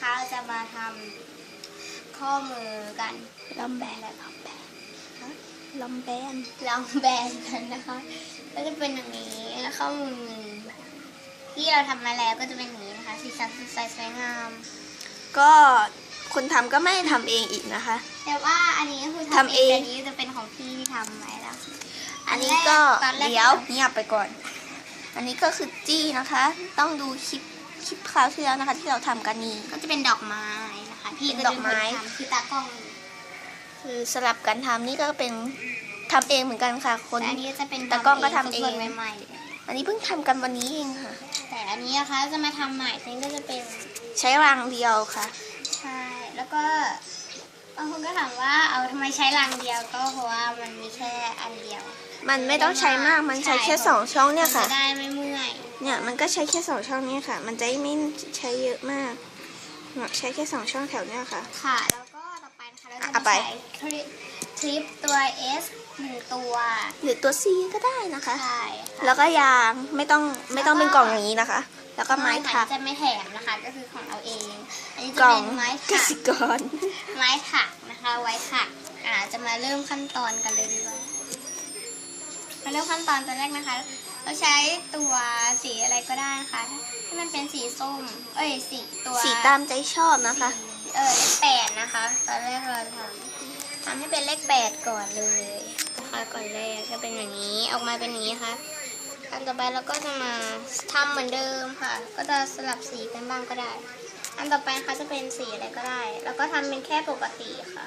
นะคะเราจะมาทำข้อมือกันลำแบนลำแบนลำแบนลองแบนกันนะคะก็จะเป็นอย่างนี้แล้วข้อมือที่เราทำมาแล้วก็จะเป็นอย่างนี้นะคะสีสันสดใสสวยงาม ก็คนทำก็ไม่ได้ทำเองอีกนะคะ แต่ว่าอันนี้ก็คือทำเองแต่นี้จะเป็นของพี่ที่ทำไว้แล้วอันนี้ก็ตอนแรกเดี๋ยวเงียบไปก่อน อันนี้ก็คือจี้นะคะ ต้องดูคลิปค ลิปคราวที่แล้วนะคะ ที่เราทำกันนี้ ก็จะเป็นดอกไม้นะคะ พี่เป็นก็ดอกไม้เป็นคนทำคือตากล้อง คือสลับกันทำนี่ก็เป็นทำเองเหมือนกันค่ะ คนแต่อันนี้จะเป็นตากล้องก็ทำเองสดๆใหม่อันนี้เพิ่งทำกันวันนี้เองค่ะๆแต่อันนี้นะคะจะมาทำใหม่ซึ่งก็จะเป็นใช้รางเดียวค่ะ ใช่ แล้วก็บางคนก็ถามว่าเอาทำไมใช้รังเดียวก็เพราะว่ามันมีแค่อันเดียว มันไม่ต้องใช้มากมันใช้แค่ใช่สองช่องเนี่ยค่ะมัจะได้ไม่เมื่อย เนี่ยมันก็ใช้แค่สองช่องนี้ค่ะ มันจะไม่ใช้เยอะมากเนี่ยใช้แค่สองช่องแถวเนี้ยค่ะ ค่ะ แล้วก็ต่อไปนะคะเราจะเอามาไปใช้คลิปคลิปตัว S หนึ่งตัว หรือตัว C ก็ได้นะคะใช่ค่ะแล้วก็ยางไม่ต้องไม่ต้องเป็นกล่องอย่างนี้นะคะ แล้วก็ไม้ถักจะไม่แถมนะคะก็คือของเราเอง อันนี้จะกล่อเป็งนไม้กถักสิกรไม้ถักนะคะไว้ถักอ่าจะมาเริ่มขั้นตอนกันเลยดีกว่ามาเริ่มขั้นตอนตัวแรกนะคะ เราใช้ตัวสีอะไรก็ได้นะคะให้มันเป็นสีส้ม เอ้ยสีตัวสีตามใจชอบนะคะ เออเลขแปดนะคะ ตอนแรกเราทำทำให้เป็นเลขแปดก่อนเลยนะคะก่อนแรกจะเป็นอย่างนี้ออกมาเป็นอย่างนี้ค่ะอันต่อไปเราก็จะมาทำเหมือนเดิมค่ะ ก็จะสลับสีกันบ้างก็ได้ อันต่อไปนะคะจะเป็นสีอะไรก็ได้ แล้วก็ทำเป็นแค่ปกติค่ะ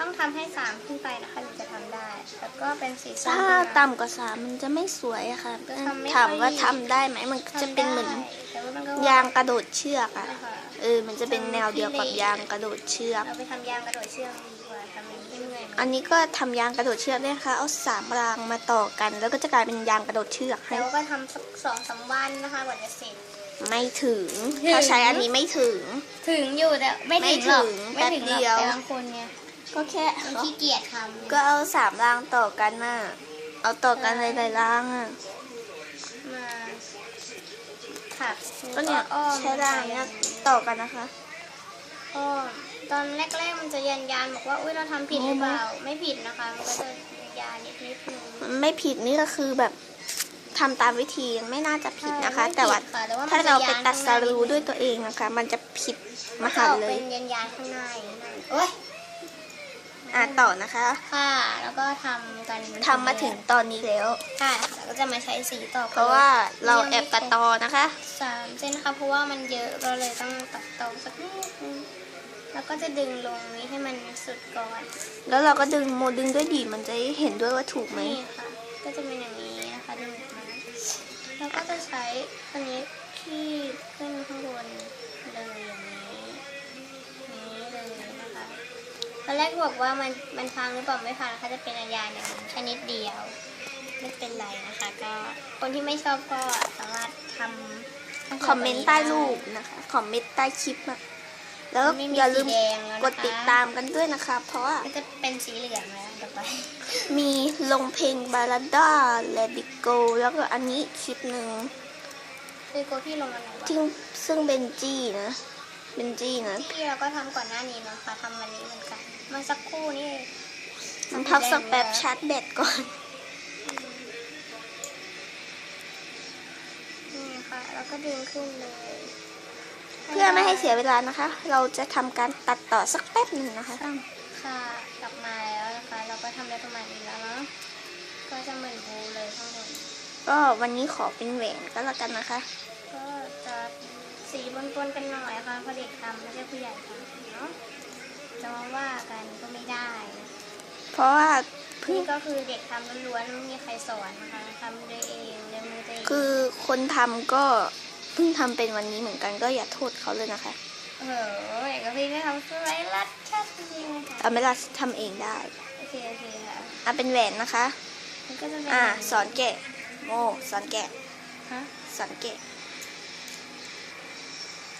ต้องทำให้สามขึ้นไปนะคะถึงจะทำได้ แล้วก็เป็นสีส้มถ้าขึ้นมาต่ำกว่าสามมันจะไม่สวยอะค่ะจะทำไม่ถามค่อยว่าทำได้ไหมมันก็จะเป็นเหมือนทำได้แต่ว่ามันก็ยางกระโดดเชือกอะนะคะเออ มันจะเป็นแนวเดียวกับยางกระโดดเชือกเราไปทำยางกระโดดเชือกดีกว่าทำอันนี้ให้เหนื่อยไหมอันนี้ก็ทำยางกระโดดเชือกได้นะคะเอาสามรางมาต่อกัน แล้วก็จะกลายเป็นยางกระโดดเชือกให้แล้วก็ทำสักสองสามวันนะคะกว่าจะเสร็จไม่ถึงถึงถ้าใช้อันนี้ไม่ถึง ถึงอยู่แต่ไม่ถึงหรอกไม่ถึงไม่ถึงหรอกแป๊บเดียวแต่บางคนเนี่ย ก็แค่มันขี้เกียจทำก็เอาสามรางต่อกันน่ะเอาต่อกันหลายๆรางอะมาถักก็เนี่ยอ้อมใช้รางเนี่ยต่อกันนะคะอ้อมตอนแรกๆมันจะยันยันๆบอกว่าอุ้ยเราทำผิดหรือเปล่าไม่ผิดนะคะ มันก็จะยานนิดนิดนึงไม่ผิดนี่ก็คือแบบทำตามวิธีไม่น่าจะผิดนะคะใช่แต่ว่าไม่ผิดค่ะแต่ว่ามันถ้าเราไปจะยานตัดสข้างในรูด้วยตัวเองนะคะ มันจะผิดมมันจะหันออกเลเป็ยนยันยานๆข้างในนั่นโอ้ย อะต่อนะคะ ค่ะ แล้วก็ทำกันทำมาถึงตอนนี้แล้วค่ะแล้วก็จะมาใช้สีต่อไปเพราะว่าเราแอบตัดต่อนะคะ สามเส้นนะคะเพราะว่ามันเยอะเราเลยต้องตัดต่อสักนิดนึงแล้วก็จะดึงลงนี้ให้มันสุดก่อนแล้วเราก็ดึงโมดึงด้วยดีมันจะเห็นด้วยว่าถูกไหมนี่ค่ะ ก็จะเป็นอย่างนี้นะคะดึงออกมาแล้วก็จะใช้อันนี้ที่ขึ้นข้างบน ตอนแรกบอกว่ามันมันพังหรือเปล่าไม่พังนะคะจะเป็นอาญาอย่างนี้ชนิดเดียว ไม่เป็นไรนะคะ ก็คนที่ไม่ชอบก็สามารถทำคอมเมนต์ใต้รูปนะคะคอมเมนต์ใต้คลิปนะแล้วไม่มีอย่าลืมสีแดงแล้วนะคะกดติดตามกันด้วยนะคะ เพราะว่าก็จะเป็นสีเหลืองแล้วต่อไป มีลงเพลงบาลาด้าเลดิโก แล้วก็อันนี้คลิปหนึ่งคือโกที่ลงอะไรวะที่ซึ่งเป็นจี้นะ เป็นจี้นะที่เราก็ทำก่อนหน้านี้นะคะทำวันนี้เหมือนกันเมาสักครู่นี่เองมันพักสักแป๊บชาร์จแบตก่อน นี่ค่ะแล้วก็ดึงขึ้นเลยเพื่อไม่ให้เสียเวลานะคะ เราจะทำการตัดต่อสักแป๊บหนึ่งนะคะ ค่ะกลับมาแล้วนะคะ เราก็ทำได้ประมาณนี้แล้วเนาะก็จะเหมือนบูเลยข้างบนก็วันนี้ขอเป็นแหวนก็แล้วกันนะคะ ก็จะสีปน ๆกันหน่อยค่ะเพราะเด็กทำไม่ใช่ผู้ใหญ่ทำเนาะจะมาว่ากันก็ไม่ได้นะเพราะว่าเพิ่งนี่ก็คือเด็กทำล้วนๆไม่มีใครสอนนะคะทำด้วยเองด้วยมือตัวเองคือคนทำก็เพิ่งทำเป็นวันนี้เหมือนกันก็อย่าโทษเขาเลยนะคะโอ้โหเอกพี่ก็ทำสวยรัดชัดจริงๆเลยค่ะเอาไม่ละทำเองได้โอเคโอเคค่ะอะเป็นแหวนนะคะมันก็จะเป็นอะสอนแกะโมสอนแกะฮะสอนแกะ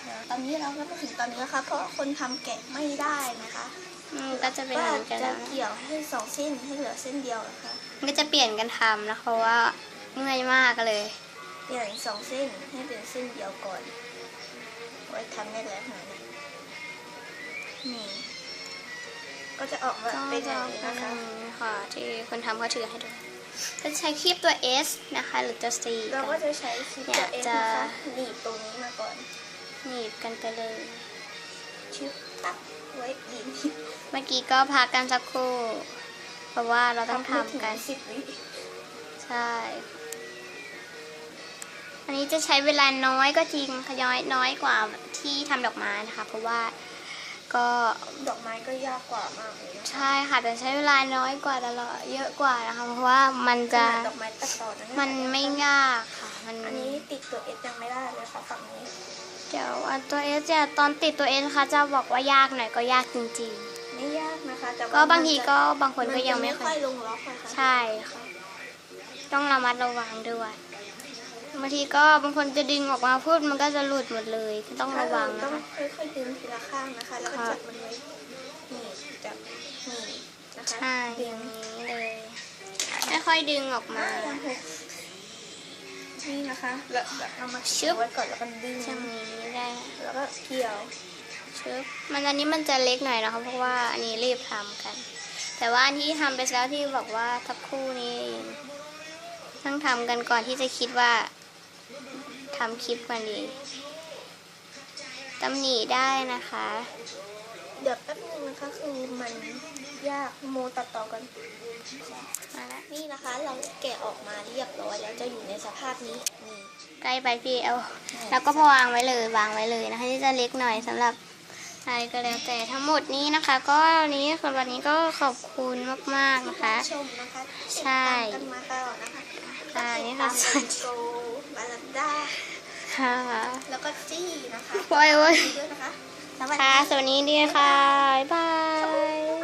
เดี๋ยวตอนนี้เราก็มาถึงตอนนี้แล้วค่ะเพราะว่าคนทำแกะไม่ได้นะคะอืมก็จะเป็นว่าเหมือนกันจะนะเกี่ยวให้สองเส้นให้เหลือเส้นเดียวนะคะมันก็จะเปลี่ยนกันทำนะเพราะว่าเมื่อยมากเลย เปลี่ยนสองเส้นให้เป็นเส้นเดียวก่อนไว้ทำได้แล้วหาเนี่ยนี่ก็จะออกมาก็เป็นอจะย่างนี้เป็นะคะนค่ะที่คนทำเขาถือให้ดูก็ใช้คีบตัว S นะคะ หรือตัว C เราก็จะใช้คลิปเนี่ตัยวเองจะนะคะหนีบตรงนี้มาก่อน หนีบกันไปเลยชึบตับไว้ดีนเมื่อกี้ก็พักกันสักครู่เพราะว่าเราต้องทำกันสิบวิใช่อันนี้จะใช้เวลาน้อยก็จริงขย้อยน้อยกว่าที่ทำดอกไม้นะคะ เพราะว่าก็ดอกไม้ก็ยากกว่ามากเลยนะคะใช่ค่ะแต่ใช้เวลาน้อยกว่าตลอดเยอะกว่านะคะ เพราะว่ามันจะขนาดดอกไม้ตัดต่อนะมันไม่ยากค่ะ มันอันนี้ติดตัวเอสยังไม่ได้เลยค่ะฝั่งนี้ เดี๋ยวอันตัวเอสจะตอนติดตัวเอสค่ะจะบอกว่ายากหน่อยก็ยากจริงไม่ยากนะคะแต่ๆว่าก็บางทีมันจะก็บางคนก็จะยังไม่ค่ค่ออยยลงล็อกนะคะใช่ค่ะต้องระมัดระวังด้วยบางทีก็บางคนจะดึงออกมาพูดมันก็จะหลุดหมดเลยต้องระวังต้นะองคะ ค่อยๆดึงทีละข้างนะคะ แล้วก็ค่ะ จับมันไว้นี่จับนี่นะคะใช่ดึองย่างนี้เลยไม่ค่อยดึงออกมายังหก นี่นะคะแล้วแล้วเอามาชึบไว้ก่อนแล้วก็ดึงอย่างนี้ได้แล้วก็เกี่ยวชึบมันอันนี้มันจะเล็กหน่อยนะคะเพราะว่าอันนี้รีบทำกัน แต่ว่าอันที่ทำไปแล้วที่บอกว่าสักครู่นี้เองต้องทำกันก่อนที่จะคิดว่าทำคลิปกันดีตำหนิได้นะคะ เดี๋ยวแป๊บนึงนะคะคือมันยากโมตัดต่อกันมาแล้วนี่นะคะ เราแกะออกมาเรียบร้อยแล้วจะอยู่ในสภาพนี้นี่ใกล้ไปพี่เอาแล้วก็พอวางไว้เลยวางไว้เลยนะคะที่จะเล็กหน่อยสำหรับอะไรก็แล้วแต่ทั้งหมดนี้นะคะ ก็วันนี้สำหรับวันนี้ก็ขอบคุณมากๆนะคะชมนะคะใช่ติดตามกันมาตลอดนะคะใช่ก็นี่ติดค่ะตามโกบาลันด้าค่ะแล้วก็จี้นะคะโอ้ยโอ้ยด้วยนะคะสวัสดี ค่ะสวัสดีค่ะ บ๊ายบาย